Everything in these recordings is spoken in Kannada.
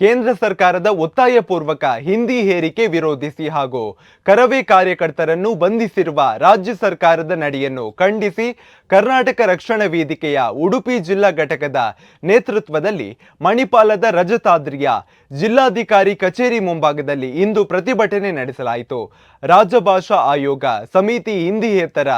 ಕೇಂದ್ರ ಸರ್ಕಾರದ ಒತ್ತಾಯ ಪೂರ್ವಕ ಹಿಂದಿ ಹೇರಿಕೆ ವಿರೋಧಿಸಿ ಹಾಗೂ ಕರವೇ ಕಾರ್ಯಕರ್ತರನ್ನು ಬಂಧಿಸಿರುವ ರಾಜ್ಯ ಸರ್ಕಾರದ ನಡೆಯನ್ನು ಖಂಡಿಸಿ ಕರ್ನಾಟಕ ರಕ್ಷಣಾ ವೇದಿಕೆಯ ಉಡುಪಿ ಜಿಲ್ಲಾ ಘಟಕದ ನೇತೃತ್ವದಲ್ಲಿ ಮಣಿಪಾಲದ ರಜತಾದ್ರಿಯ ಜಿಲ್ಲಾಧಿಕಾರಿ ಕಚೇರಿ ಮುಂಭಾಗದಲ್ಲಿ ಇಂದು ಪ್ರತಿಭಟನೆ ನಡೆಸಲಾಯಿತು. ರಾಜಭಾಷಾ ಆಯೋಗ ಸಮಿತಿ ಹಿಂದಿಯೇತರ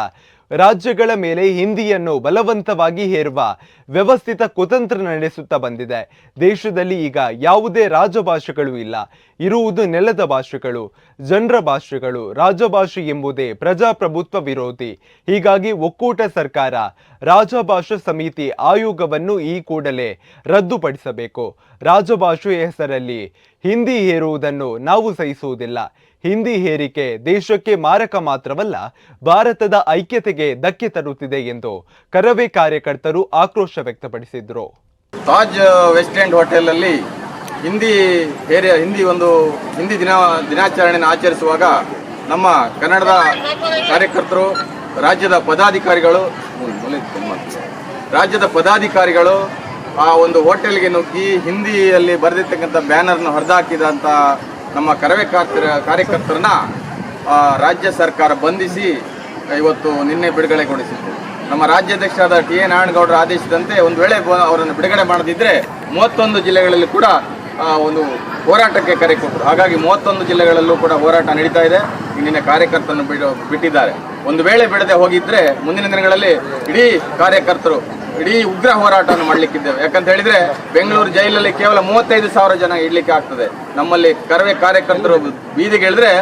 ರಾಜ್ಯಗಳ ಮೇಲೆ ಹಿಂದಿಯನ್ನು ಬಲವಂತವಾಗಿ ಹೇರುವ ವ್ಯವಸ್ಥಿತ ಕುತಂತ್ರ ನಡೆಸುತ್ತಾ ಬಂದಿದೆ. ದೇಶದಲ್ಲಿ ಈಗ ಯಾವುದೇ ರಾಜಭಾಷೆಗಳು ಇಲ್ಲ. ಇರುವುದು ನೆಲದ ಭಾಷೆಗಳು, ಜನರ ಭಾಷೆಗಳು, ರಾಜಭಾಷೆ ಎಂಬುದೇ ಪ್ರಜಾಪ್ರಭುತ್ವ ವಿರೋಧಿ. ಹೀಗಾಗಿ ಒಕ್ಕೂಟ ಸರ್ಕಾರ, ರಾಜಭಾಷಾ ಸಮಿತಿ ಆಯೋಗವನ್ನು ಈ ಕೂಡಲೇ ರದ್ದುಪಡಿಸಬೇಕು. ರಾಜಭಾಷೆ ಹೆಸರಲ್ಲಿ ಹಿಂದಿ ಹೇರುವುದನ್ನು ನಾವು ಸಹಿಸುವುದಿಲ್ಲ ಹಿಂದಿ ಹೇರಿಕೆ ದೇಶಕ್ಕೆ ಮಾರಕ ಮಾತ್ರವಲ್ಲ ಭಾರತದ ಐಕ್ಯತೆಗೆ ಧಕ್ಕೆ ತರುತ್ತಿದೆ ಎಂದು ಕರವೇ ಕಾರ್ಯಕರ್ತರು ಆಕ್ರೋಶ ವ್ಯಕ್ತಪಡಿಸಿದರು ತಾಜ್ ವೆಸ್ಟ್ ಎಂಡ್ ಹೋಟೆಲಲ್ಲಿ ಹಿಂದಿ ಹಿಂದಿ ಒಂದು ಹಿಂದಿ ದಿನ ದಿನಾಚರಣೆಯನ್ನು ಆಚರಿಸುವಾಗ ನಮ್ಮ ಕನ್ನಡದ ಕಾರ್ಯಕರ್ತರು ರಾಜ್ಯದ ಪದಾಧಿಕಾರಿಗಳು ರಾಜ್ಯದ ಪದಾಧಿಕಾರಿಗಳು ಆ ಒಂದು ಹೋಟೆಲ್ಗೆ ನುಗ್ಗಿ ಹಿಂದಿಯಲ್ಲಿ ಬರೆದಿರ್ತಕ್ಕಂಥ ಬ್ಯಾನರ್ನ ಹೊರದಾಕಿದಂಥ ನಮ್ಮ ಕರವೇ ಕಾರ್ತರ ಕಾರ್ಯಕರ್ತರನ್ನ ರಾಜ್ಯ ಸರ್ಕಾರ ಬಂಧಿಸಿ, ಇವತ್ತು ನಿನ್ನೆ ಬಿಡುಗಡೆಗೊಳಿಸಿತ್ತು ನಮ್ಮ ರಾಜ್ಯಾಧ್ಯಕ್ಷರಾದ ಟಿ ಎ ನಾರಾಯಣಗೌಡರ ಆದೇಶದಂತೆ ಒಂದು ವೇಳೆ ಅವರನ್ನು ಬಿಡುಗಡೆ ಮಾಡದಿದ್ದರೆ ಮೂವತ್ತೊಂದು ಜಿಲ್ಲೆಗಳಲ್ಲಿ ಕೂಡ ಒಂದು ಹೋರಾಟಕ್ಕೆ ಕರೆ ಕೊಟ್ಟರು. ಹಾಗಾಗಿ ಮೂವತ್ತೊಂದು ಜಿಲ್ಲೆಗಳಲ್ಲೂ ಕೂಡ ಹೋರಾಟ ನಡೀತಾ ಇದೆ. ನಿನ್ನೆ ಕಾರ್ಯಕರ್ತರನ್ನು ಬಿಟ್ಟಿದ್ದಾರೆ. ಒಂದು ವೇಳೆ ಬಿಡದೆ ಹೋಗಿದ್ದರೆ ಮುಂದಿನ ದಿನಗಳಲ್ಲಿ ಇಡೀ ಕಾರ್ಯಕರ್ತರು ಇಡೀ ಉಗ್ರ ಹೋರಾಟವನ್ನು ಮಾಡಲಿಕ್ಕಿದ್ದೇವೆ. ಯಾಕಂತ ಹೇಳಿದ್ರೆ ಬೆಂಗಳೂರು ಜೈಲಲ್ಲಿ ಕೇವಲ ಮೂವತ್ತೈದು ಸಾವಿರ ಜನ ಇಡ್ಲಿಕ್ಕೆ ಆಗ್ತದೆ. ನಮ್ಮಲ್ಲಿ ಕರವೇ ಕಾರ್ಯಕರ್ತರು ಬೀದಿಗೆ ಇಳಿದ್ರೆ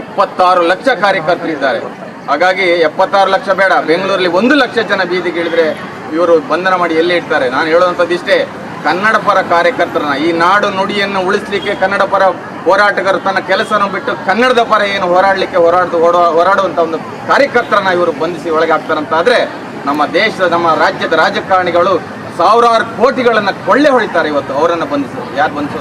ಎಪ್ಪತ್ತಾರು ಲಕ್ಷ ಕಾರ್ಯಕರ್ತರು ಇದ್ದಾರೆ. ಹಾಗಾಗಿ ಎಪ್ಪತ್ತಾರು ಲಕ್ಷ ಬೇಡ. ಬೆಂಗಳೂರಲ್ಲಿ ಒಂದು ಲಕ್ಷ ಜನ ಬೀದಿಗೆ ಇಳಿದ್ರೆ ಇವರು ಬಂಧನ ಮಾಡಿ ಎಲ್ಲಿ ಇಡ್ತಾರೆ? ನಾನು ಹೇಳುವಂಥದ್ದು ಇಷ್ಟೇ, ಕನ್ನಡ ಪರ ಕಾರ್ಯಕರ್ತರನ್ನ, ಈ ನಾಡು ನುಡಿಯನ್ನು ಉಳಿಸ್ಲಿಕ್ಕೆ ಕನ್ನಡ ಪರ ಹೋರಾಟಗಾರರು ತನ್ನ ಕೆಲಸವನ್ನು ಬಿಟ್ಟು ಕನ್ನಡದ ಪರ ಏನು ಹೋರಾಡಲಿಕ್ಕೆ ಹೋರಾಡ್ದು ಹೊರ ಹೋರಾಡುವಂಥ ಒಂದು ಕಾರ್ಯಕರ್ತರನ್ನ ಇವರು ಬಂಧಿಸಿ ಒಳಗೆ ಹಾಕ್ತಾರಂತಾದ್ರೆ ನಮ್ಮ ದೇಶದ ನಮ್ಮ ರಾಜ್ಯದ ರಾಜಕಾರಣಿಗಳು ಸಾವಿರಾರು ಕೋಟಿಗಳನ್ನು ಕೊಳ್ಳೆ ಹೊಡಿತಾರೆ ಇವತ್ತು ಅವರನ್ನು ಬಂಧಿಸೋದು. ಯಾರು ಬಂಧಿಸೋದು?